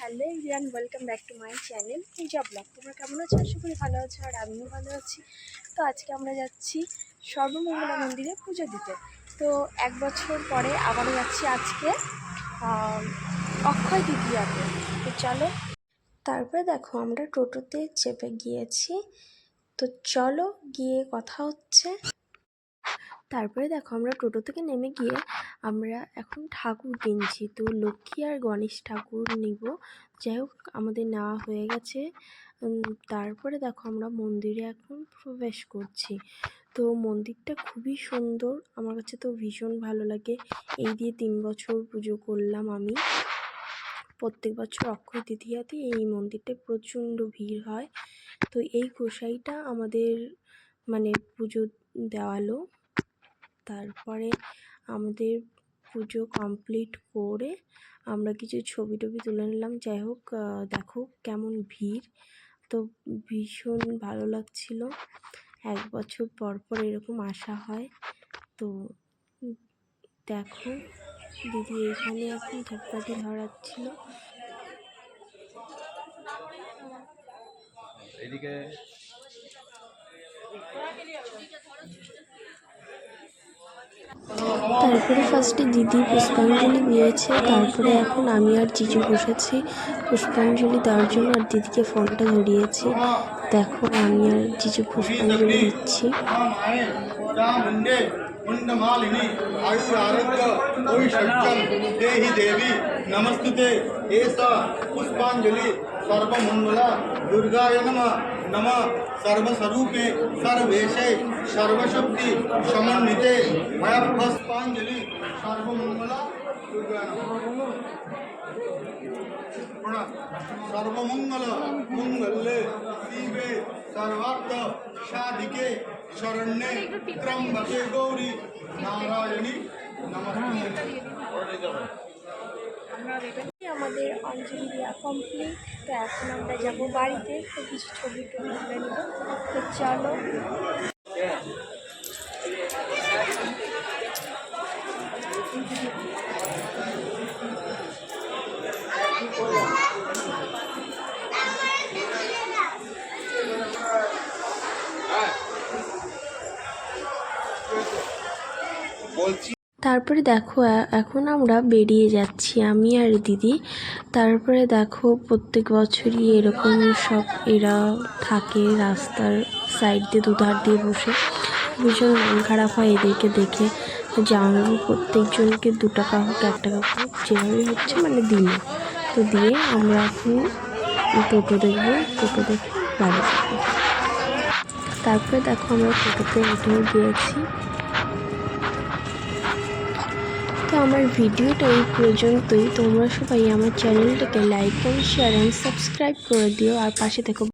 Hello everyone, welcome back to my channel Puja blog. তোমরা কেমন আছো? আশা করি ভালো আছো আর আমিও ভালো আছি। তো আজকে আমরা যাচ্ছি সর্বমঙ্গলা মন্দিরে পুজো দিতে। তো এক বছর পরে আবারও যাচ্ছি আজকে অক্ষয় তৃতীয়াতে। তো চলো, তারপরে দেখো আমরা টোটোতে চেপে গিয়েছি। তো চলো গিয়ে কথা হচ্ছে। তারপরে দেখো আমরা টোটো থেকে নেমে গিয়ে আমরা এখন ঠাকুর কিনছি। তো লক্ষ্মী আর গণেশ ঠাকুর নিব। যাই হোক, আমাদের নেওয়া হয়ে গেছে। তারপরে দেখো আমরা মন্দিরে এখন প্রবেশ করছি। তো মন্দিরটা খুবই সুন্দর। আমার কাছে তো ভীষণ ভালো লাগে। এই দিয়ে তিন বছর পুজো করলাম আমি। প্রত্যেক বছর অক্ষয় তৃতীয়াতে এই মন্দিরটায় প্রচণ্ড ভিড় হয়। তো এই গোসাইটা আমাদের মানে পুজো দেওয়ালো। তারপরে আমাদের পুজো কমপ্লিট করে আমরা কিছু ছবি টবি তুলে নিলাম। যাই হোক দেখো কেমন ভিড়। তো ভীষণ ভালো লাগছিল। এক বছর পর পর এরকম আসা হয়। তো দেখো, দিদি এখানে এখন ধূপকাঠি ধরাচ্ছিল। এদিকে তারপরে ফার্স্টে দিদি পুষ্পাঞ্জলি দিয়েছে তারপরে এখন আমি আর জিজু বসেছি পুষ্পাঞ্জলি দেওয়ার জন্য আর দিদিকে ফোনটা ধরিয়েছি দেখো আমি আর জিজু পুষ্পাঞ্জলি দিচ্ছি मुंडे मुंडमालिनी आयु आरोग्य ओषज्यम देहि देवी नमस्तुते एसा पुष्पांजलि सर्वमंगला दुर्गाय नमः नम। सर्वस्वरूप, सर्वेश, सर्वशक्ति, समन्वित मया पुष्पांजलि सर्वमंगला सर्वमंगल मंगल्ये शिवे, सर्वार्थ शाधिके शरण्ये त्र्यंबके गौरी, नारायणी, नमस्ते। অঞ্জলি দেওয়া কমপ্লিট তো এখন আমরা যাব বাড়িতে। তো কিছু ছবি টবি তুলে নেব। তো চলো। বলছি তারপরে দেখো এখন আমরা বেরিয়ে যাচ্ছি আমি আর দিদি। তারপরে দেখো, প্রত্যেক বছরই এরকম সব এরা থাকে রাস্তার সাইড দিয়ে, দুধার দিয়ে বসে। ভীষণ মন খারাপ হয় এদেরকে দেখে। জানাব প্রত্যেকজনকে দু টাকা হোক, এক টাকা হোক, যেভাবে হচ্ছে মানে দিল। তো দিয়ে আমরা এখন টোটো দেখব, টোটো দেখে বাড়ি তারপরে দেখো, আমরা টোটোতে উঠেও গিয়েছি। তো আমার ভিডিওটা এই পর্যন্তই। তোমরা সবাই আমার চ্যানেলটাকে লাইক করো শেয়ার অ্যান্ড সাবস্ক্রাইব করে দিও। আর পাশে থেকো।